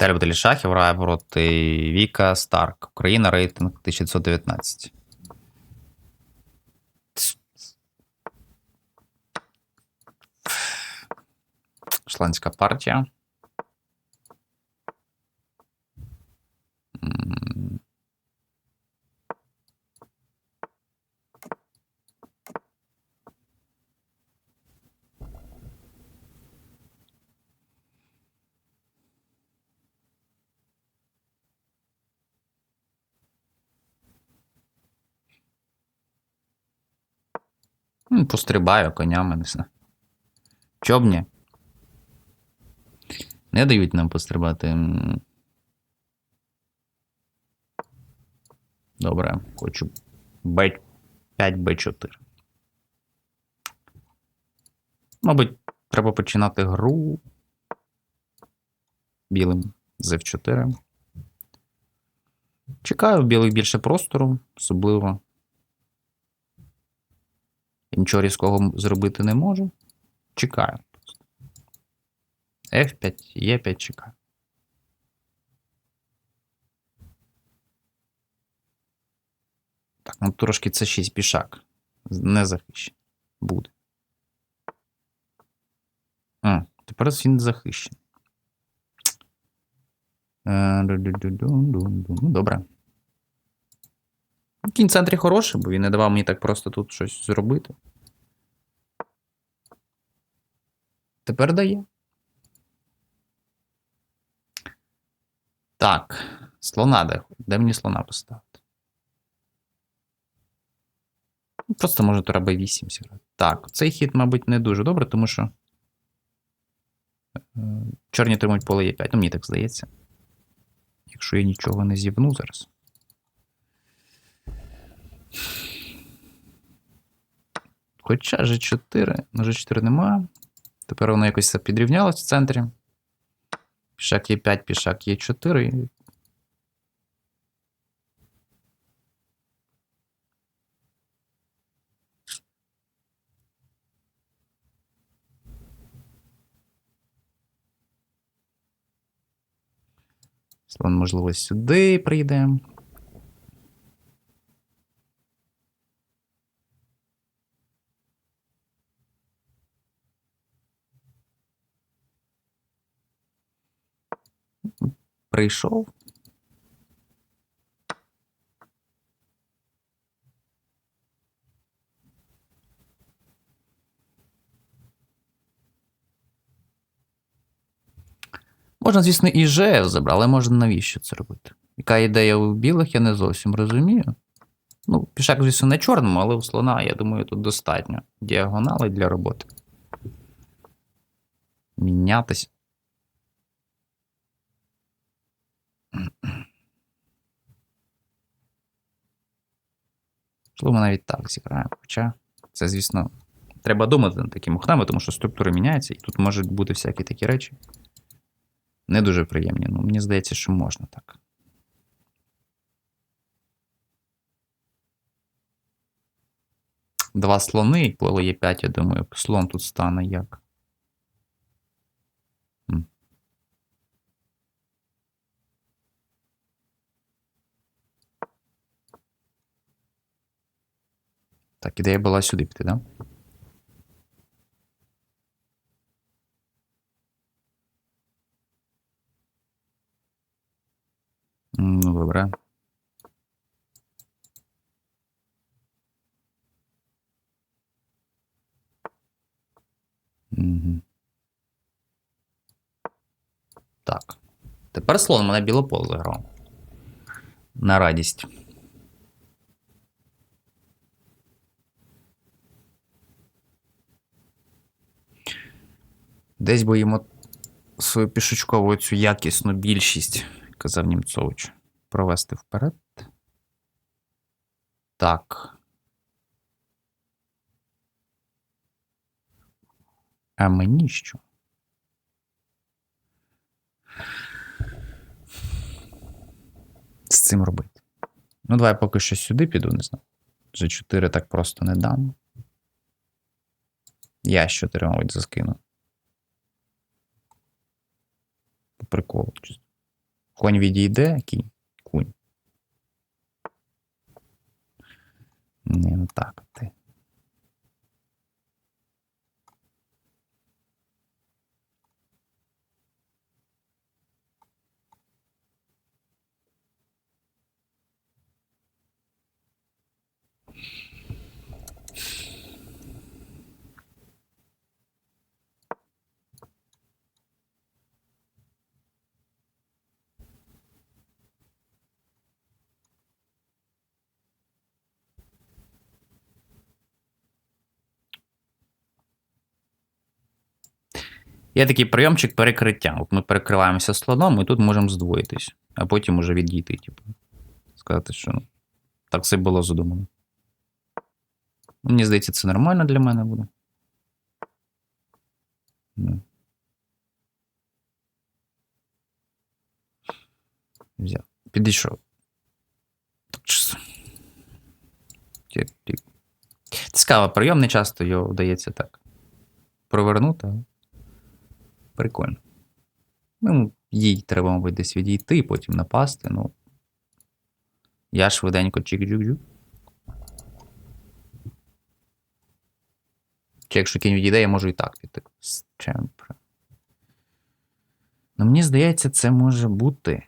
Віталій Баталій Шахів грає проти Віка Старк. Україна рейтинг 1919. Шландська партія. Ну, Пострибаю конями, не знаю. Чоб ні? Не дають нам пострибати. Добре, хочу Б5, Б4. Мабуть, треба починати гру білим з F4. Чекаю, білих більше простору, особливо. Я Нічого різкого зробити не можу. Чекаю. F5, E5 чекаю. Так, ну трошки це 6 пішак. Не захищений. Буде. А, тепер він захищений. Е. Ну, добре. Кінь в центрі хороший, бо він не давав мені так просто тут щось зробити. Тепер дає. Так, слона де? Де мені слона поставити? Ну, Просто може треба 8 зіграти. Так, цей хід, мабуть, не дуже добре, тому що. е, Чорні тримають поле Е5. Ну, мені так здається. Якщо я нічого не зівну зараз. Хоча G4, на G4 нема. Тепер воно якось підрівнялось в центрі. Пішак Е5, пішак Е4. Слон, можливо, сюди прийде. Прийшов. Можна, звісно, і ЖФ забрати, але можна навіщо це робити? Яка ідея у білих, я не зовсім розумію. Ну, пішак, звісно, не чорному, але у слона, я думаю, тут достатньо діагонали для роботи. Мінятись. Можливо, навіть так зіграємо. Хоча це, звісно, треба думати над такими хнами, тому що структура міняється, і тут можуть бути всякі такі речі. Не дуже приємні. Ну, мені здається, що можна так. Два слони, коли є 5, я думаю, слон тут стане як. Так, ідея була сюди піти, так? Да? Ну, добре. Мгм. Так. Тепер слон мене біле поле заграв. На радість. Десь би свою пішечкову цю якісну більшість, казав Німцович, провести вперед. Так. А мені що? З цим робити. Ну, давай поки що сюди піду, не знаю. G4 так просто не дам. Я з 4, мабуть, заскину. Чисто. Конь відійде, кінь. Кунь. Не, ну так, ти. Є такий прийомчик перекриття. От ми перекриваємося слоном, і тут можемо здвоїтись, а потім уже відійти, типу. Сказати, що ну, так все було задумано. Мені здається, це нормально для мене буде. Ну. Взяв. Підійшов. Цікаво, прийом не часто його вдається так. Провернути. Прикольно. Ну, їй треба, мабуть, десь відійти, потім напасти. Ну. Я швиденько чик-джук-джук. Чи якщо кінь відійде, я можу і так піти. Ну, мені здається, це може бути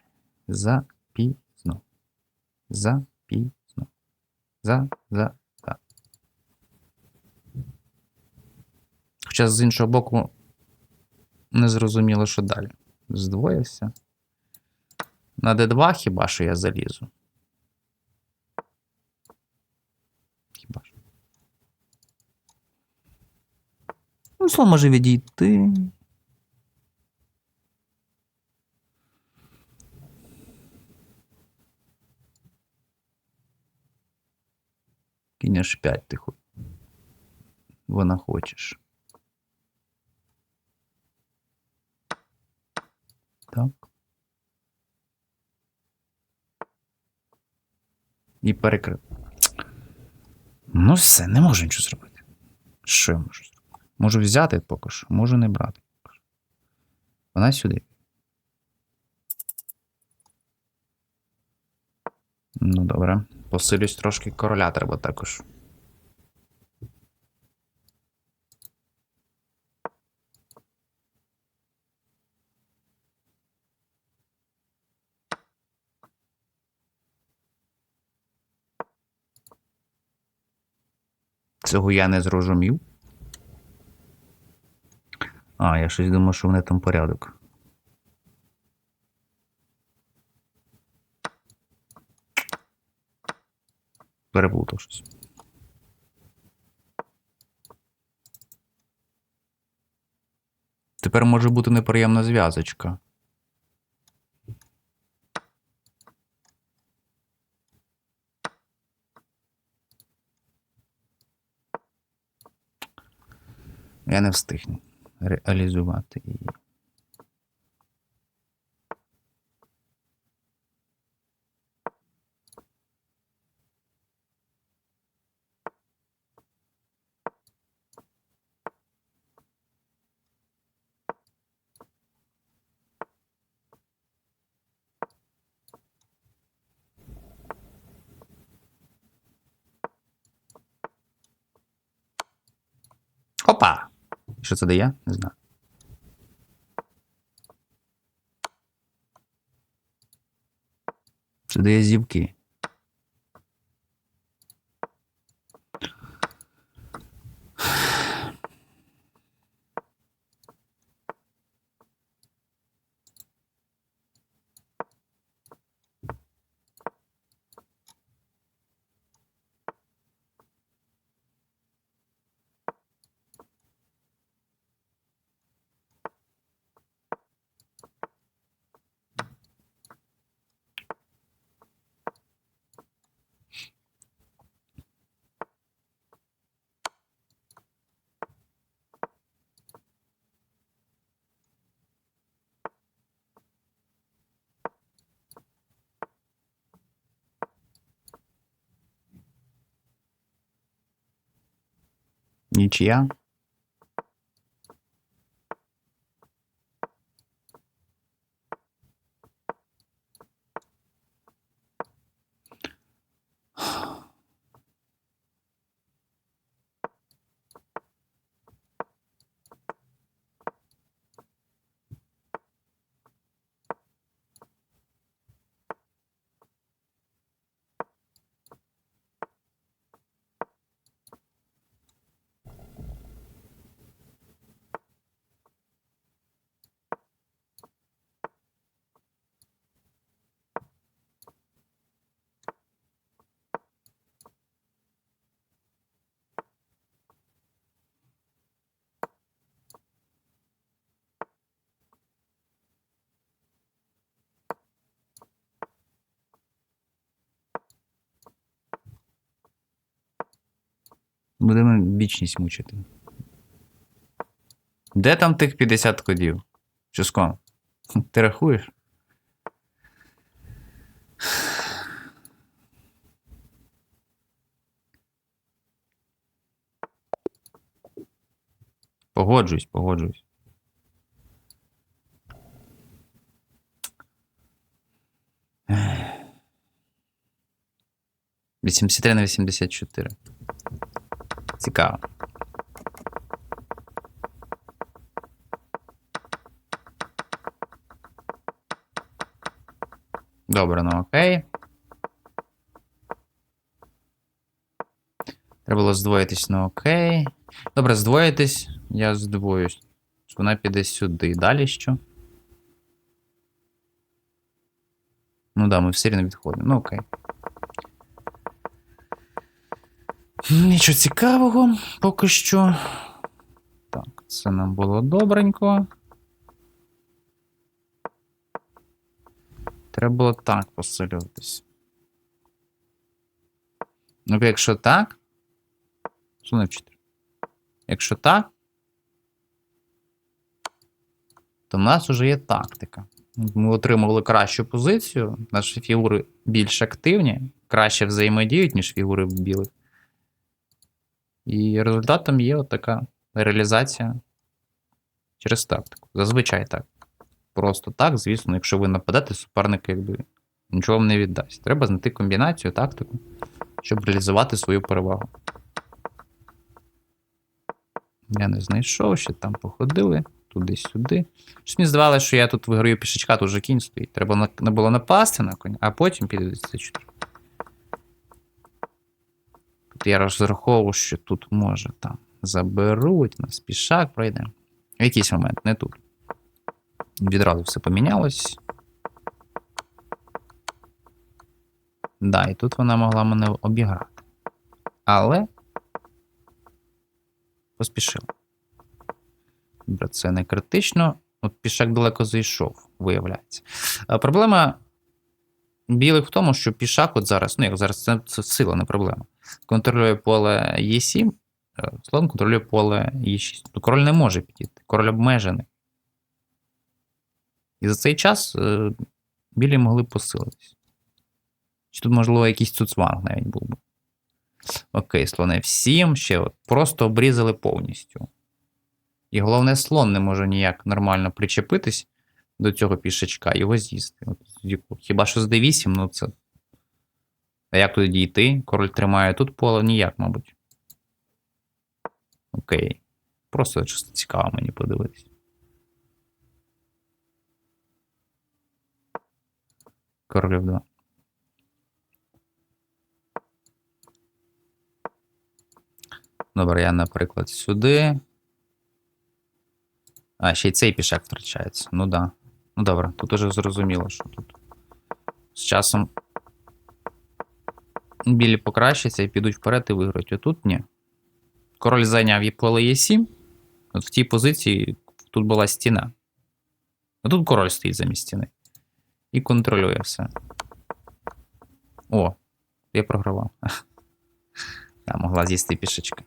запізно. Запізно. За, за, за. Хоча з іншого боку, не зрозуміло, що далі. Здвоївся. На D2 хіба що я залізу? Хіба що. Ну, слон може відійти. Кінь аж 5 ти Вона хочеш. Так. І перекрив. Ну, все, не можу нічого зробити. Що я можу зробити? Можу взяти поки що, можу не брати. Вона сюди. Ну, добре. Посилюсь трошки короля треба також. Цього я не зрозумів. А, я щось думав, що вони там порядок. Переплутав щось. Тепер може бути неприємна зв'язочка. Я не встигну реалізувати її. Що це дає? Не знаю. Це дає зівки. Нічия. Будемо вічність мучити. Де там тих 50 кодів? Чуско? Ти рахуєш? Погоджуюсь, погоджуюсь. Ех. 83 на 84. Цікаво. Добре, ну окей. Треба було здвоїтись, ну окей. Добре, здвоїтись, я здвоюсь. Вона піде сюди. Далі що? Ну да, ми все рівно відходимо. Ну окей. Нічого цікавого поки що. Так, це нам було добренько. Треба було так посилюватись. Ну, якщо так. Що не? Якщо так, то в нас вже є тактика. Ми отримали кращу позицію, наші фігури більш активні, краще взаємодіють, ніж фігури білих. І результатом є от така реалізація через тактику. Зазвичай так. Просто так, звісно, якщо ви нападете, суперник якби нічого вам не віддасть. Треба знайти комбінацію, тактику, щоб реалізувати свою перевагу. Я не знайшов, ще там походили, туди-сюди. Щось мені здавалося, що я тут виграю пішечка, тут вже кінь стоїть. Треба було напасти на коня, а потім піде до c4. Я розраховував, що тут може там заберуть, нас пішак пройде. В якийсь момент, не тут. Відразу все помінялось. Да, і тут вона могла мене обіграти. Але поспішила. Це не критично. От пішак далеко зайшов, виявляється. Проблема білих в тому, що пішак от зараз, ну як зараз, це, це сила, не проблема. Контролює поле Е7, е, слон контролює поле Е6. Ну, король не може підійти, король обмежений. І за цей час е, білі могли посилитись. Чи тут, можливо, якийсь цуцванг навіть був би. Окей, слон F7, ще от, просто обрізали повністю. І головне, слон не може ніяк нормально причепитись до цього пішечка, його з'їсти. Хіба що з D8, ну це. А як туди дійти? Король тримає тут поле, ніяк, мабуть. Окей. Просто чисто цікаво мені подивитись. Король F2. Добре, я, наприклад, сюди. А, ще й цей пішак втрачається. Ну да. Ну добре, тут уже зрозуміло, що тут. З часом білі покращаться і підуть вперед і виграють. А тут ні. Король зайняв і поле Е7. От в тій позиції тут була стіна. А тут король стоїть замість стіни. І контролює все. О, я програвав. Я могла з'їсти пішечки.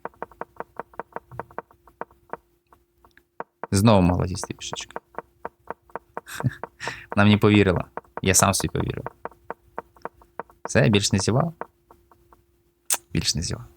Знову могла з'їсти пішечки. Вона мені повірила. Я сам собі повірив. Все, я більш не зівав. Більш не зівав.